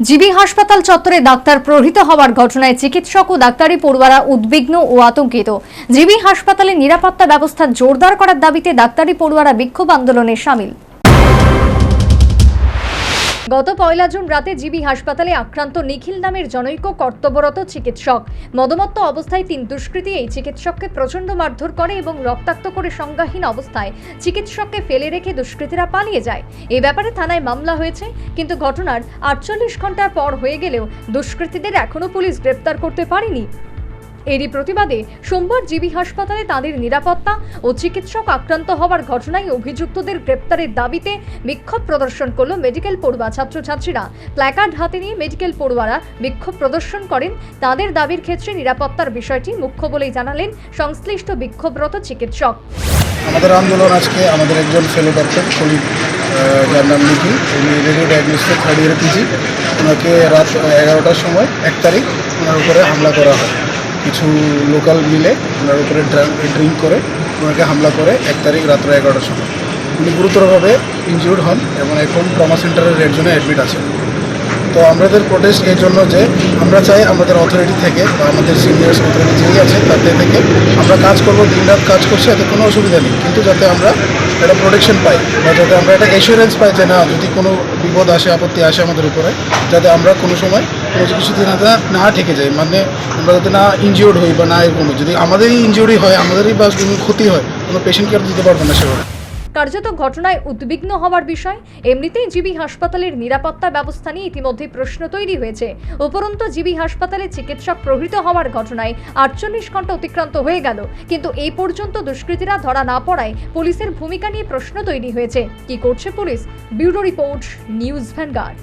GB হাসপাতাল চত্বরে doctor প্রহৃত হওয়ার ঘটনায় চিকিৎসক ও ডাক্তারি পড়ুয়ারা উদ্বিগ্ন ও আতঙ্কিত। জিবি হাসপাতালে নিরাপত্তা ব্যবস্থা জোরদার করার দাবিতে ডাক্তারি পড়ুয়ারা বিক্ষোভ আন্দোলনে সামিল। গত পয়লা জুন রাতে জিবি হাসপাতালে আক্রান্ত নিখিল নামের জনৈক কর্তব্যরত চিকিৎসক। মদমত্ত অবস্থায় তিন দুষ্কৃতী এই চিকিৎসককে প্রচণ্ড মারধর করে এবং রক্তাক্ত করে সংজ্ঞাহীন অবস্থায় চিকিৎসককে ফেলে রেখে দুষ্কৃতীরা পালিয়ে যায়। এ ব্যাপারে থানায় মামলা হয়েছে, কিন্তু ঘটনার আটচল্লিশ ঘণ্টার পর হয়ে গেলেও দুষ্কৃতীদের এখনও পুলিশ গ্রেপ্তার করতে পারেনি। এরই প্রতিবাদে সোমবার জিবি হাসপাতালে তাদের নিরাপত্তা ও চিকিৎসক আক্রান্ত হওয়ার ঘটনায় অভিযুক্তদের গ্রেপ্তারের দাবিতে বিক্ষোভ প্রদর্শন করল মেডিকেল পড়ুয়া ছাত্রছাত্রীরা। প্ল্যাকার্ড হাতে নিয়ে মেডিকেল পড়ুয়ারা বিক্ষোভ প্রদর্শন করেন। তাদের দাবির ক্ষেত্রে নিরাপত্তার বিষয়টি মুখ্য বলেই জানালেন সংশ্লিষ্ট বিক্ষোভরত চিকিৎসক। আমাদের আন্দোলন আজকে আমাদের একজন ফেলো ডক্টর কলিগ যার নাম নিখিল। উনি radio diagnostic third year PG ওনাকে রাত এগারোটার সময় এক তারিখ ওনার উপরে হামলা করা হয়। কিছু লোকাল মিলে ওনার উপরে ড্রিঙ্ক করে, ওনাকে হামলা করে এক তারিখ রাত্র এগারোটার সময়। উনি গুরুতরভাবে ইনজিউর্ড হন এবং এখন ট্রমা সেন্টারের রেড জোনে অ্যাডমিট আছেন তো আমাদের প্রোটেস্ট এই জন্য যে আমরা চাই আমাদের অথরিটি থেকে বা আমাদের সিনিয়র্স অথরিটি যেই আছে তাদের থেকে আমরা কাজ করব দিন রাত কাজ করছি, এতে কোনো অসুবিধা নেই। কিন্তু যাতে আমরা একটা প্রোটেকশন পাই বা যাতে আমরা একটা এসুরেন্স পাই যে না, যদি কোনো বিপদ আসে, আপত্তি আসে আমাদের উপরে, যাতে আমরা কোনো সময় কিছুতে না না ঠেকে যাই মানে আমরা যাতে না ইনজিওর্ড হই বা না এরকম যদি আমাদেরই ইনজিউরি হয়, আমাদেরই বা ক্ষতি হয়, কোনো পেশেন্ট কেয়ার দিতে পারব না সেভাবে। কার্যত ঘটনায় উদ্বিগ্ন হওয়ার বিষয়, এমনিতেই জিবি হাসপাতালের নিরাপত্তা ব্যবস্থা নিয়ে ইতিমধ্যে প্রশ্ন তৈরি হয়েছে। উপরন্তু, জিবি হাসপাতালে চিকিৎসক প্রহৃত হওয়ার ঘটনায় আটচল্লিশ ঘণ্টা অতিক্রান্ত হয়ে গেল। কিন্তু এই পর্যন্ত দুষ্কৃতীরা ধরা না পড়ায় পুলিশের ভূমিকা নিয়ে প্রশ্ন তৈরি হয়েছে। কি করছে police? Bureau report, news Vanguard.